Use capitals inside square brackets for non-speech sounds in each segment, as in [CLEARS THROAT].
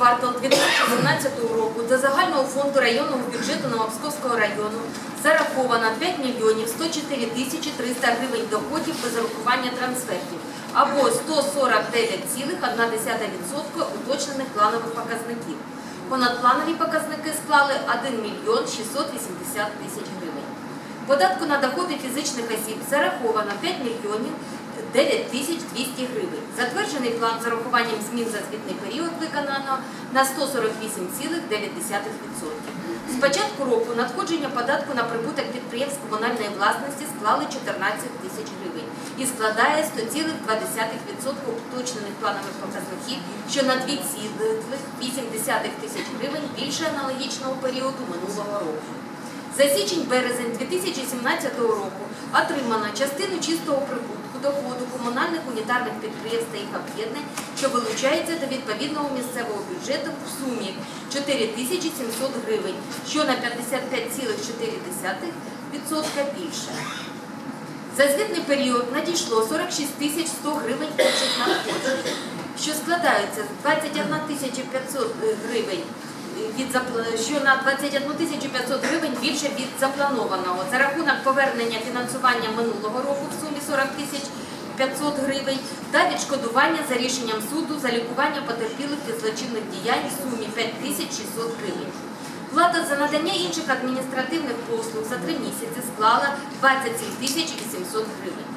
квартал 2017 року до загального фонду районного бюджету Новопсковського району зараховано 5 мільйонів 104 тисячі 300 гривень доходів без зарахування трансфертів або 149,1% уточнених планових показників. Понадпланові показники склали 1 мільйон 680 тисяч гривень. Податку на доходи фізичних осіб зараховано 5 мільйонів 9 тисяч 200 гривень. Затверджений план з урахуванням змін за звітний період виконано на 148,9%. З початку року надходження податку на прибуток підприємств комунальної власності склали 14 тисяч гривень і складає 100,2% уточнених планових показників, що на 2,8 тисяч гривень більше аналогічного періоду минулого року. За січень-березень 2017 року отримано частину чистого прибутку доходу комунальних унітарних підприємств та їх об'єднань, що вилучається до відповідного місцевого бюджету в сумі 4700 гривень, що на 55,4% більше. За звітний період надійшло 46 тисяч 100 гривень інших надходжень, що складаються з 21 500 гривень від що на 21 тисячу 500 гривень більше від запланованого за рахунок повернення фінансування минулого року в сумі 40 тисяч 500 гривень та відшкодування за рішенням суду за лікування потерпілих від злочинних діянь в сумі 5 тисяч 600 гривень. Плата за надання інших адміністративних послуг за три місяці склала 27 тисяч 800 гривень.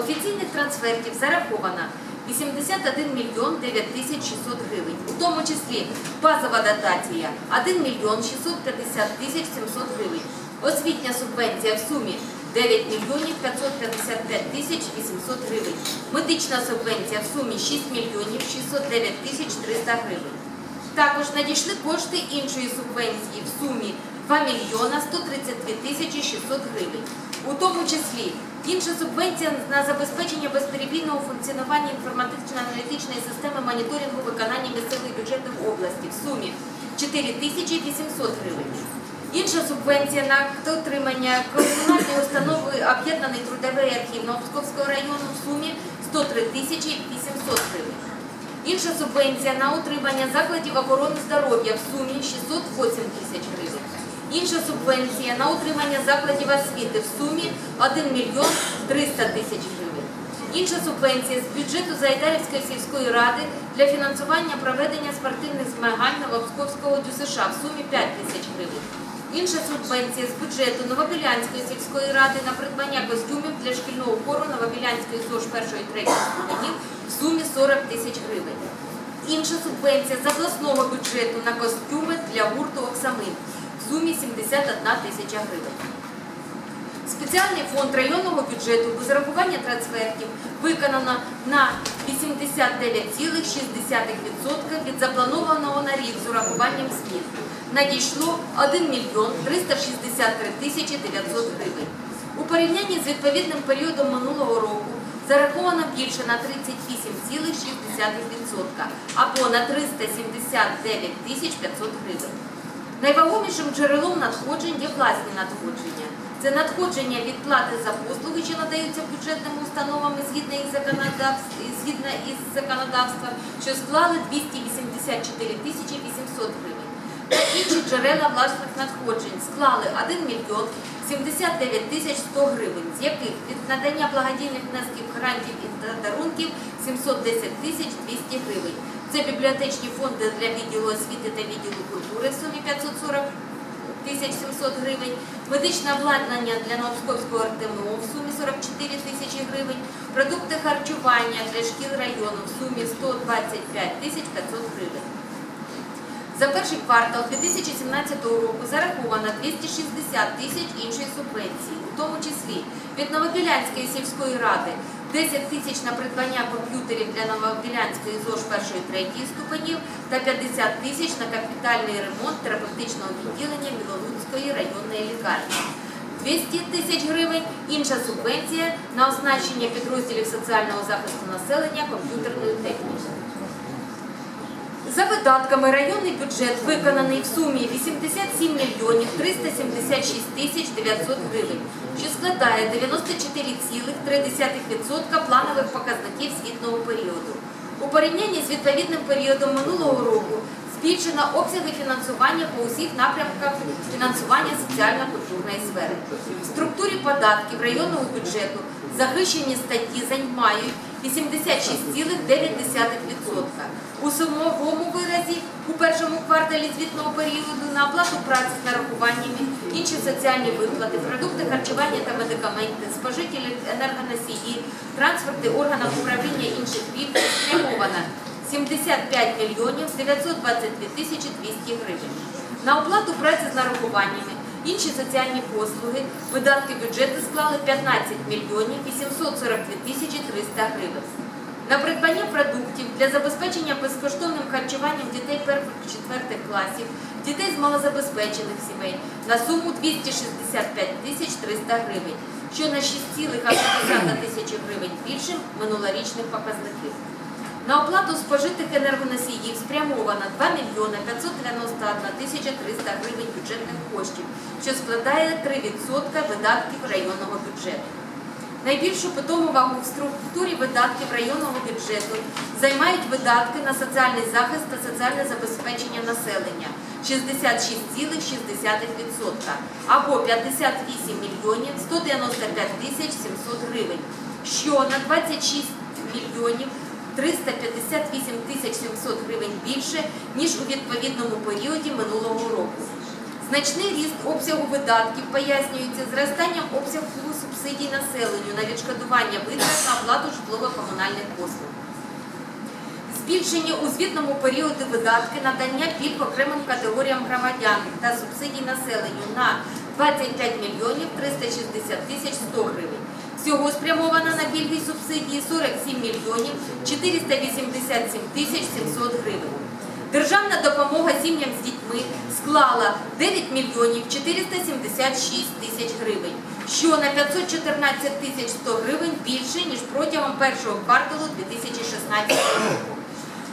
Офіційних трансфертів зараховано 81 мільйон 9 тисяч 600 гривень, у тому числі базова дотація 1 мільйон 650 тисяч 700 гривень, освітня субвенція в сумі 9 мільйонів 555 тисяч 800 гривень, медична субвенція в сумі 6 мільйонів 609 тисяч 300 гривень. Також надійшли кошти іншої субвенції в сумі 2 мільйона 132 тисячі 600 гривень. У тому числі інша субвенція на забезпечення безперебійного функціонування інформатично-аналітичної системи моніторингу виконання місцевих бюджетів області в сумі 4 тисячі 800 гривень. Інша субвенція на отримання комунальної установи об'єднаний трудовий архів Новопсковського району в сумі 103 тисячі 800 гривень. Інша субвенція на утримання закладів охорони здоров'я в сумі 608 тисяч гривень. Інша субвенція на утримання закладів освіти в сумі 1 мільйон 300 тисяч гривень. Інша субвенція з бюджету Зайдарівської сільської ради для фінансування проведення спортивних змагань Новопсковського ДЮСШ в сумі 5 тисяч гривень. Інша субвенція з бюджету Новобілянської сільської ради на придбання костюмів для шкільного хору Новобілянської ЗОЖ 1-3 ступенів в сумі 40 тисяч гривень. Інша субвенція з обласного бюджету на костюми для гурту Оксамин сумі 71 тисяча гривень. Спеціальний фонд районного бюджету без зарахування трансфертів виконано на 89,6% від запланованого на рік з урахуванням змін. Надійшло 1 мільйон 363 тисячі 900 гривень. У порівнянні з відповідним періодом минулого року зараховано більше на 38,6% або на 379 тисяч 500 гривень. Найвагомішим джерелом надходжень є власні надходження. Це надходження від плати за послуги, що надаються бюджетними установами згідно із законодавств, згідно із законодавством, що склали 284 тисячі 800 гривень. Та інші джерела власних надходжень склали 1 мільйон 79 тисяч 100 гривень, з яких від надання благодійних внесків, грантів і дарунків 710 тисяч 200 гривень. Це бібліотечні фонди для відділу освіти та відділу культури в сумі 540 тисяч 700 гривень, медичне обладнання для Новопсковського РТМО в сумі 44 тисячі гривень, продукти харчування для шкіл району в сумі 125 тисяч 500 гривень. За перший квартал 2017 року зараховано 260 тисяч іншої субвенції, у тому числі від Новобілянської сільської ради 10 тисяч на придбання комп'ютерів для Новобілянської ЗОЖ 1-3 ступенів та 50 тисяч на капітальний ремонт терапевтичного відділення Білолуцької районної лікарні. 200 тисяч гривень інша субвенція на оснащення підрозділів соціального захисту населення комп'ютерною технікою. За видатками районний бюджет виконаний в сумі 87 мільйонів 376 тисяч 900 гривень, що складає 94,3% планових показників звітного періоду. У порівнянні з відповідним періодом минулого року збільшено обсяги фінансування по усіх напрямках фінансування соціально-культурної сфери. В структурі податків районного бюджету захищені статті займають 86,9%. У сумовому виразі у першому кварталі звітного періоду на оплату праці з нарахуваннями, інші соціальні виплати, продукти харчування та медикаменти, спожителі енергоносії, трансферти органам управління інших пільг спрямовано 75 мільйонів 922 тисячі 200 гривень. На оплату праці з нарахуваннями, інші соціальні послуги, видатки бюджету склали 15 мільйонів 842 тисячі 300 гривень. На придбання продуктів для забезпечення безкоштовним харчуванням дітей перших-четвертих класів, дітей з малозабезпечених сімей на суму 265 тисяч 300 гривень, що на 6,1 тисячі гривень більше минулорічних показників. На оплату спожитих енергоносіїв спрямовано 2 мільйони 591 тисяча 300 гривень бюджетних коштів, що складає 3% видатків районного бюджету. Найбільшу питому вагу в структурі видатків районного бюджету займають видатки на соціальний захист та соціальне забезпечення населення 66,6% або 58 мільйонів 195 тисяч 700 гривень, що на 26 мільйонів 358 тисяч 700 гривень більше, ніж у відповідному періоді минулого року. Значний ріст обсягу видатків пояснюється зростанням обсягу субсидій населенню на відшкодування витрат на оплату житлово-комунальних послуг. Збільшення у звітному періоді видатки надання пільг окремим категоріям громадян та субсидій населенню на 25 мільйонів 360 тисяч 100 гривень. Всього спрямовано на і субсидії 47 мільйонів 487 тисяч 700 гривень. Державна допомога сім'ям з дітьми склала 9 мільйонів 476 тисяч гривень, що на 514 тисяч 100 гривень більше, ніж протягом першого кварталу 2016 року.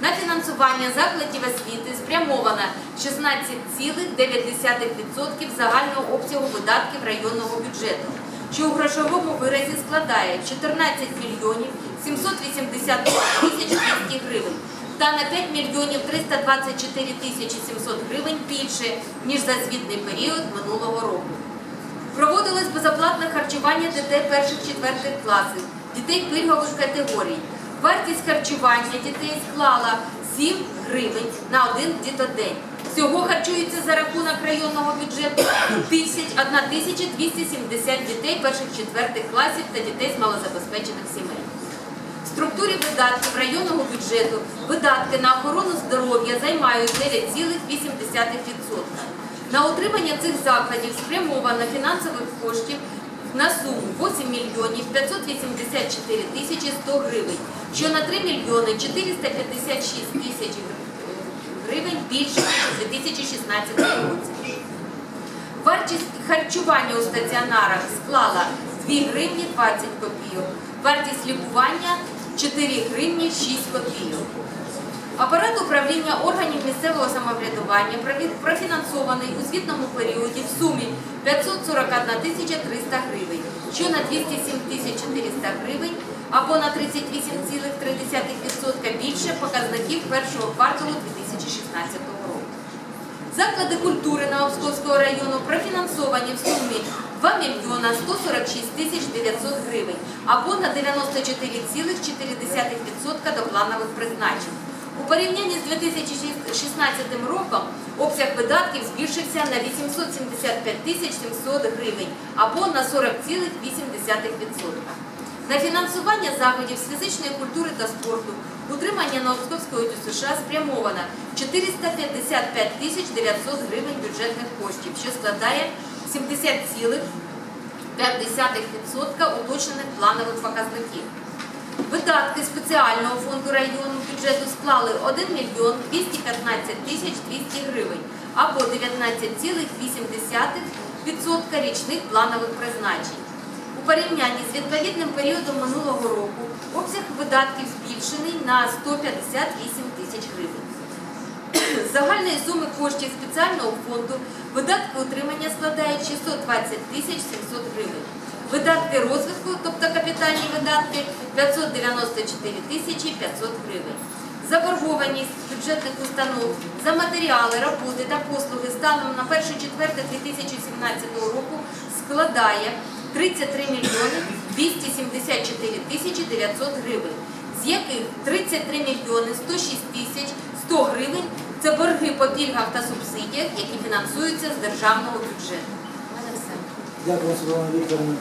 На фінансування закладів освіти спрямовано 16,9% загального обсягу видатків районного бюджету, що у грошовому виразі складає 14 мільйонів 780 тисяч 200 гривень та на 5 мільйонів 324 тисячі 700 гривень більше, ніж за звітний період минулого року. Проводилось безоплатне харчування дітей перших-четвертих класів, дітей пільгових категорій. Вартість харчування дітей склала 7 гривень на один дітодень. Всього харчується за рахунок районного бюджету 1 тисяча 270 дітей перших-четвертих класів та дітей з малозабезпечених сімей. В структурі видатків районного бюджету видатки на охорону здоров'я займають 9,8%. На утримання цих закладів спрямовано фінансових коштів на суму 8 мільйонів 584 тисячі 100 гривень, що на 3 мільйони 456 тисяч гривень більше, ніж у 2016 році. Вартість харчування у стаціонарах склала 2 гривні 20 копійок. Вартість лікування 4 гривні 6 копійок. Апарат управління органів місцевого самоврядування профінансований у звітному періоді в сумі 541 тисяча 300 гривень, що на 207 тисяч 400 гривень або на 38,3% більше показників першого кварталу 2016 року. Заклади культури Новопсковського району профінансовані в сумі 2 мільйона 146 тисяч 900 гривень або на 94,4% до планових призначень. У порівнянні з 2016 роком обсяг видатків збільшився на 875 тисяч 700 гривень або на 40,8%. На фінансування заходів з фізичної культури та спорту утримання Новопсковського ДЮСШ спрямовано 455 тисяч 900 гривень бюджетних коштів, що складає 70,5% уточнених планових показників. Видатки спеціального фонду району бюджету склали 1 мільйон 215 тисяч 200 гривень або 19,8% річних планових призначень. У порівнянні з відповідним періодом минулого року обсяг видатків збільшений на 158 тисяч гривень. [CLEARS THROAT] Загальної суми коштів спеціального фонду видатки утримання складають 620 тисяч 700 гривень. Видатки розвитку, тобто капітальні видатки 594 тисячі 500 гривень. Заборгованість бюджетних установ за матеріали, роботи та послуги станом на 1.4.2017 року складає 33 мільйони 274 тисячі 900 гривень, з яких 33 мільйони 106 тисяч 100 гривень – це борги по пільгах та субсидіях, які фінансуються з державного бюджету. Дякую, Світлана Вікторовна.